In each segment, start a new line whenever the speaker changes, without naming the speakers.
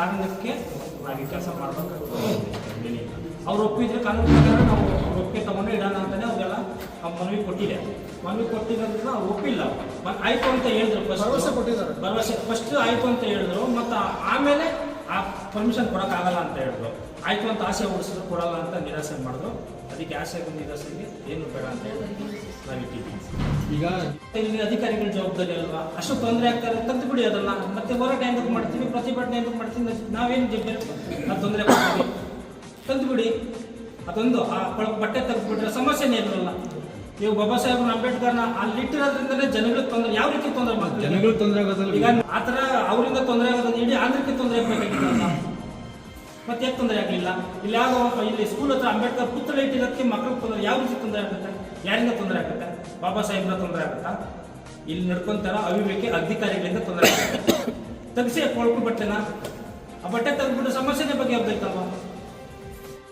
ಕಾರಣಕ್ಕೆ ನಾವು ಈ ಕೆಲಸ ಮಾಡಬೇಕಾಗ್ತದೆ ಅವ್ರು ಒಪ್ಪಿದ್ರೆ ಕಾನೂನು ಪ್ರಕಾರ ನಾವು ಒಪ್ಪಿಗೆ ತಗೊಂಡು ಇಡೋಣ ಅಂತಾನೆ ಅವ್ರಿಗೆಲ್ಲ ನಮ್ಮ ಮನವಿ ಕೊಟ್ಟಿದೆ. ಮನವಿ ಕೊಟ್ಟಿರೋದ್ರಿಂದ ಅವ್ರು ಒಪ್ಪಿಲ್ಲ. ಮತ್ತೆ ಆಯ್ತು ಅಂತ ಹೇಳಿದ್ರು.
ಭರವಸೆ ಕೊಟ್ಟಿದ್ದಾರೆ.
ಭರವಸೆ. ಫಸ್ಟ್ ಆಯ್ತು ಅಂತ ಹೇಳಿದ್ರು ಮತ್ತು ಆಮೇಲೆ ಆ ಪರ್ಮಿಷನ್ ಕೊಡೋಕ್ಕಾಗಲ್ಲ ಅಂತ ಹೇಳಿದ್ರು. ಆಯ್ತು ಅಂತ ಆಸೆ ಓಡಿಸಿದ್ರು ಕೊಡಲ್ಲ ಅಂತ ನಿರಾಸೆ ಮಾಡಿದ್ರು. ಅದಕ್ಕೆ ಆಸೆ ನಿರಾಸೆಗೆ ಏನು ಬೇಡ ಅಂತ ಹೇಳಿ ನಾವು ಇಟ್ಟಿದ್ದೀವಿ.
ಈಗ
ಇಲ್ಲಿ ಅಧಿಕಾರಿಗಳ ಜವಾಬ್ದಾರಿ ಅಲ್ವಾ? ಅಷ್ಟು ತೊಂದರೆ ಆಗ್ತಾರೆ ತಂದು ಬಿಡಿ ಅದನ್ನ. ಮತ್ತೆ ಹೋರಾಟ ಎಂದಕ್ಕೆ ಮಾಡ್ತೀವಿ? ಪ್ರತಿಭಟನೆ ಎಂದಕ್ಕೆ ಮಾಡ್ತೀವಿ? ನಾವೇನು ನಾವು ತೊಂದರೆ ಕೊಡ್ತೀವಿ ತಂದು ಬಿಡಿ. ಅದೊಂದು ಆ ಬಟ್ಟೆ ತೆಗೆದುಬಿಟ್ರೆ ಸಮಸ್ಯೆನೇ ಇರಲ್ಲ. ನೀವು ಬಾಬಾ ಸಾಹೇಬ್ ಅಂಬೇಡ್ಕರ್ನ ಅಲ್ಲಿ ಇಟ್ಟಿರೋದ್ರಿಂದಲೇ ಜನಗಳಿಗೆ ತೊಂದರೆ ಯಾವ ರೀತಿ ತೊಂದರೆ ಮಾಡ್ತೀವಿ?
ಜನಗಳು ತೊಂದರೆ ಆಗೋದಲ್ಲ
ಈಗ ಆ ಥರ ಅವರಿಂದ ತೊಂದರೆ ಆಗೋದನ್ನ ಇಡೀ ಆಂಧ್ರಕ್ಕೆ ತೊಂದರೆ ಆಗಬೇಕಾಗಿಲ್ಲ ಮತ್ತೆ ಯಾಕೆ ತೊಂದರೆ ಆಗಲಿಲ್ಲ? ಇಲ್ಲಿ ಯಾವ ಇಲ್ಲಿ ಸ್ಕೂಲ್ ಹತ್ರ ಅಂಬೇಡ್ಕರ್ ಪುತ್ರ ಇಟ್ಟಿರೋದಕ್ಕೆ ಮಕ್ಕಳಿಗೆ ತೊಂದರೆ ಯಾವ ರೀತಿ ತೊಂದರೆ ಆಗುತ್ತೆ ಯಾರಿಂದ ತೊಂದರೆ ಆಗುತ್ತೆ ಬಾಬಾ ಸಾಹೇಬ್ರ ತೊಂದರೆ ಆಗುತ್ತಾ? ಇಲ್ಲಿ ನಡ್ಕೊಂತಾರ ಅವಿವೇಕಿ ಅಧಿಕಾರಿಗಳಿಂದ ತೊಂದರೆ ಆಗುತ್ತೆ. ತೆಗ್ಸಿ, ಕೊಳಕು ಬಟ್ಟೆನ. ಆ ಬಟ್ಟೆ ತೆಗೆದ್ಬಿಟ್ಟು ಸಮಸ್ಯೆನೇ ಬಗ್ಗೆ ಆಗ್ಬೇಕಲ್ವಾ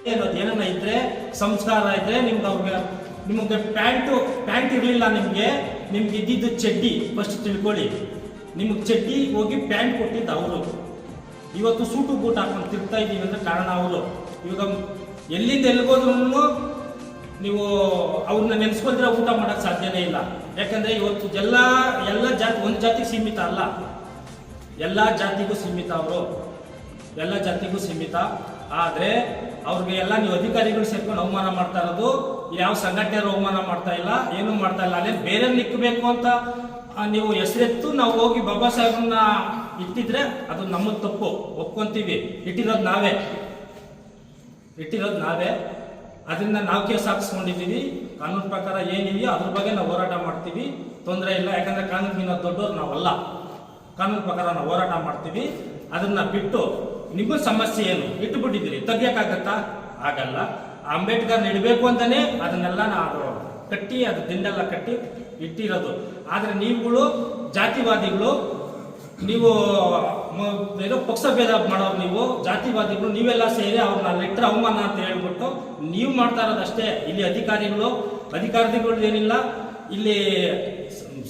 ಏನದು ಏನನ್ನ ಇದ್ರೆ, ಸಂಸ್ಕಾರ ಇದ್ರೆ ನಿಮ್ಗೆ ಅವ್ರಿಗೆ, ನಿಮಗೆ ಪ್ಯಾಂಟು, ಪ್ಯಾಂಟ್ ಇರಲಿಲ್ಲ ನಿಮಗೆ, ನಿಮ್ಗೆ ಇದ್ದಿದ್ದು ಚಡ್ಡಿ. ಫಸ್ಟ್ ತಿಳ್ಕೊಳ್ಳಿ. ನಿಮಗೆ ಚಡ್ಡಿ ಹೋಗಿ ಪ್ಯಾಂಟ್ ಕೊಟ್ಟಿದ್ದು ಅವರು. ಇವತ್ತು ಸೂಟು ಬೂಟ್ ಹಾಕೊಂಡು ತಿರ್ತಾ ಇದ್ದೀವಿ ಅಂದ್ರೆ ಕಾರಣ ಅವರು. ಇವಾಗ ಎಲ್ಲಿಂದ ಎಲ್ಲಿಗೋದ್ರೂ ನೀವು ಅವ್ರನ್ನ ನೆನೆಸ್ಕೊಳ್ದಿರ ಊಟ ಮಾಡೋಕ್ಕೆ ಸಾಧ್ಯನೇ ಇಲ್ಲ. ಯಾಕಂದ್ರೆ ಇವತ್ತು ಎಲ್ಲ ಎಲ್ಲ ಜಾತಿ, ಒಂದು ಜಾತಿಗೆ ಸೀಮಿತ ಅಲ್ಲ. ಎಲ್ಲ ಜಾತಿಗೂ ಸೀಮಿತ ಅವರು. ಎಲ್ಲ ಜಾತಿಗೂ ಸೀಮಿತ. ಆದರೆ ಅವ್ರಿಗೆ ಎಲ್ಲ ನೀವು ಅಧಿಕಾರಿಗಳು ಸೇರ್ಕೊಂಡು ಅವಮಾನ ಮಾಡ್ತಾ ಇರೋದು, ಯಾವ ಸಂಘಟನೆಯವರು ಅವಮಾನ ಮಾಡ್ತಾ ಇಲ್ಲ, ಏನು ಮಾಡ್ತಾ ಇಲ್ಲ ಅಲ್ಲೇ ಬೇರೆ ನಿಕ್ಕಬೇಕು ಅಂತ ನೀವು ಹೆಸರೆತ್ತು, ನಾವು ಹೋಗಿ ಬಾಬಾ ಸಾಹೇಬ್ರನ್ನ ಇಟ್ಟಿದ್ರೆ ಅದು ನಮ್ಮ ತಪ್ಪು. ಒಪ್ಕೊಂತೀವಿ. ಇಟ್ಟಿರೋದು ನಾವೇ. ಇಟ್ಟಿರೋದು ನಾವೇ. ಅದರಿಂದ ನಾವು ಕೇಸ್ ಹಾಕಿಸ್ಕೊಂಡಿದ್ದೀವಿ. ಕಾನೂನು ಪ್ರಕಾರ ಏನಿದೆಯೋ ಅದ್ರ ಬಗ್ಗೆ ನಾವು ಹೋರಾಟ ಮಾಡ್ತೀವಿ. ತೊಂದರೆ ಇಲ್ಲ, ಯಾಕಂದರೆ ಕಾನೂನಿನ ದೊಡ್ಡವ್ರು ನಾವಲ್ಲ. ಕಾನೂನು ಪ್ರಕಾರ ನಾವು ಹೋರಾಟ ಮಾಡ್ತೀವಿ. ಅದನ್ನು ಬಿಟ್ಟು ನಿಮ್ಮ ಸಮಸ್ಯೆ ಏನು? ಇಟ್ಟುಬಿಟ್ಟಿದ್ದೀರಿ ತೆಗಿಯೋಕ್ಕಾಗತ್ತಾ? ಆಗಲ್ಲ. ಅಂಬೇಡ್ಕರ್ ಇಡಬೇಕು ಅಂತಲೇ ಅದನ್ನೆಲ್ಲ ನಾವು ಕಟ್ಟಿ, ಅದು ದಿಂಡೆಲ್ಲ ಕಟ್ಟಿ ಇಟ್ಟಿರೋದು. ಆದರೆ ನೀವುಗಳು, ಜಾತಿವಾದಿಗಳು, ನೀವು ಏನೋ ಪಕ್ಷ ಭೇದ ಮಾಡೋರು ನೀವು, ಜಾತಿವಾದಿಗಳು, ನೀವೆಲ್ಲ ಸೇರಿ ಅವ್ರನ್ನ ಲೆಟ್ರ್ ಅವಮಾನ ಅಂತ ಹೇಳ್ಬಿಟ್ಟು ನೀವು ಮಾಡ್ತಾ ಇರೋದಷ್ಟೇ. ಇಲ್ಲಿ ಅಧಿಕಾರಿಗಳು ಅಧಿಕಾರಿಗಳು ಏನಿಲ್ಲ. ಇಲ್ಲಿ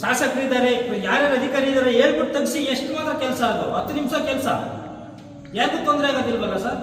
ಶಾಸಕರಿದ್ದಾರೆ, ಯಾರ್ಯಾರು ಅಧಿಕಾರಿ ಇದ್ದಾರೆ ಹೇಳ್ಬಿಟ್ಟು ತಗ್ಸಿ, ಎಷ್ಟು ಮಾತ್ರ ಕೆಲಸ ಅದು? ಹತ್ತು ನಿಮಿಷ ಕೆಲಸ? ಯಾರಿಗೂ ತೊಂದರೆ ಆಗೋದಿಲ್ವಲ್ಲ ಸರ್?